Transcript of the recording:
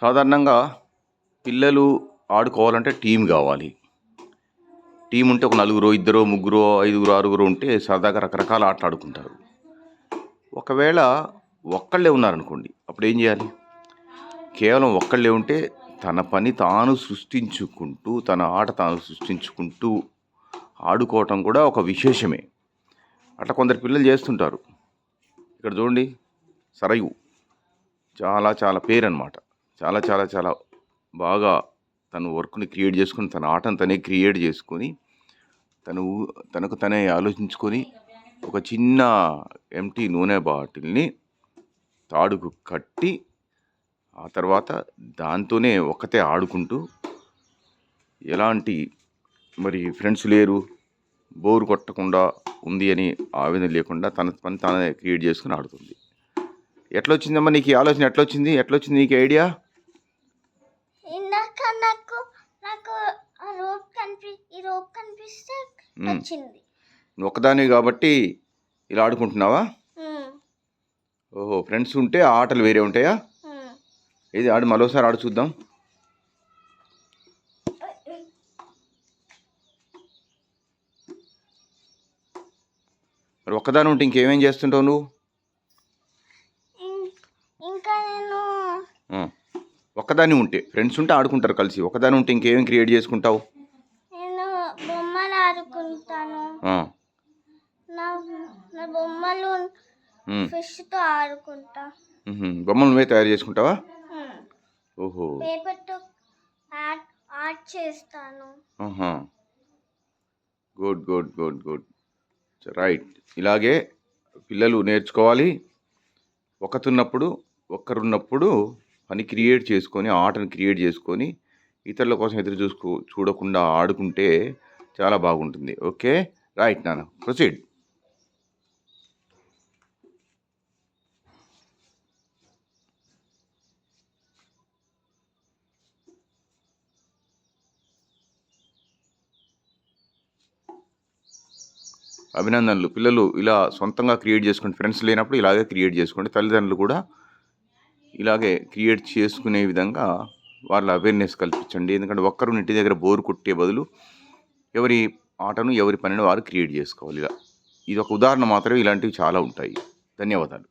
సాధారణంగా పిల్లలు ఆడుకోవాలంటే టీం కావాలి. టీం ఉంటే ఒక నలుగురు ఇద్దరు ముగ్గురు ఐదుగురు ఆరుగురు ఉంటే సరదాగా రకరకాల ఆటలు ఆడుకుంటారు. ఒకవేళ ఒక్కళ్ళే ఉన్నారనుకోండి అప్పుడు ఏం చేయాలి? కేవలం ఒక్కళ్ళే ఉంటే తన పని తాను సృష్టించుకుంటూ తన ఆట తాను సృష్టించుకుంటూ ఆడుకోవటం కూడా ఒక విశేషమే. అట్లా కొందరు పిల్లలు చేస్తుంటారు. ఇక్కడ చూడండి సరయు చాలా చాలా పేరు అనమాట చాలా చాలా చాలా బాగా తను వర్క్ని క్రియేట్ చేసుకుని తన ఆటను తనే క్రియేట్ చేసుకొని తను తనకు తనే ఆలోచించుకొని ఒక చిన్న ఎంటీ నూనె బాటిల్ని తాడుకు కట్టి ఆ తర్వాత దాంతోనే ఒకతే ఆడుకుంటూ ఎలాంటి మరి ఫ్రెండ్స్ లేరు బోరు కొట్టకుండా ఉంది అని ఆవేదన లేకుండా తన పని తానే క్రియేట్ చేసుకుని ఆడుతుంది. ఎట్లా వచ్చిందమ్మా నీకు ఈ ఆలోచన? ఎట్లా వచ్చింది ఎట్లా వచ్చింది నీకు ఐడియా? ఇందాక నాకు నాకు ఆ రోప్ కనిపి ఈ రోప్ కనిపిస్తే. వచ్చింది కాబట్టి ఇలా ఆడుకుంటున్నావా. ఓహో ఫ్రెండ్స్ ఉంటే ఆ ఆటలు వేరే ఉంటాయా. ఏది ఆడు మరోసారి ఆడు చూద్దాం మరి ఒక్కదాని ఉంటే ఇంకేమేం చేస్తుంటావు నువ్వు ఇంకా నేను. ఒక్కదాని ఉంటే ఫ్రెండ్స్ ఉంటే ఆడుకుంటారు కలిసి. ఒకదాని ఉంటే ఇంకేమేం క్రియేట్ చేసుకుంటావు? నేను బొమ్మలు ఆడుకుంటాను. ఆ. నా నా బొమ్మలు ఉమ్. ఫిష్తో ఆడుకుంటా. ఉహుం. బొమ్మలు నువ్వే తయారు చేసుకుంటావా. ఓహో. పేపర్తో ఆర్ట్ ఆర్ట్ చేస్తాను. ఆహా. Good good good good. Right ఇలాగే పిల్లలు నేర్చుకోవాలి. ఒకతున్నప్పుడు ఒక్కరున్నప్పుడు పని క్రియేట్ చేసుకొని ఆటను క్రియేట్ చేసుకొని ఇతరుల కోసం ఎదురు చూసుకో చూడకుండా ఆడుకుంటే చాలా బాగుంటుంది. ఓకే? రైట్ నాన్న. ప్రొసీడ్. అభినందనలు. పిల్లలు ఇలా సొంతంగా క్రియేట్ చేసుకోండి ఫ్రెండ్స్ లేనప్పుడు ఇలాగే క్రియేట్ చేసుకోండి. తల్లిదండ్రులు కూడా ఇలాగే క్రియేట్ చేసుకునే విధంగా వాళ్ళ అవేర్నెస్ కల్పించండి. ఎందుకంటే ఒక్కరు ఇంటి దగ్గర బోర్ కొట్టే బదులు ఎవరి ఆటను ఎవరి పనిని వారు క్రియేట్ చేసుకోవాలి. ఇలా ఇది ఒక ఉదాహరణ మాత్రమే ఇలాంటివి చాలా ఉంటాయి. ధన్యవాదాలు.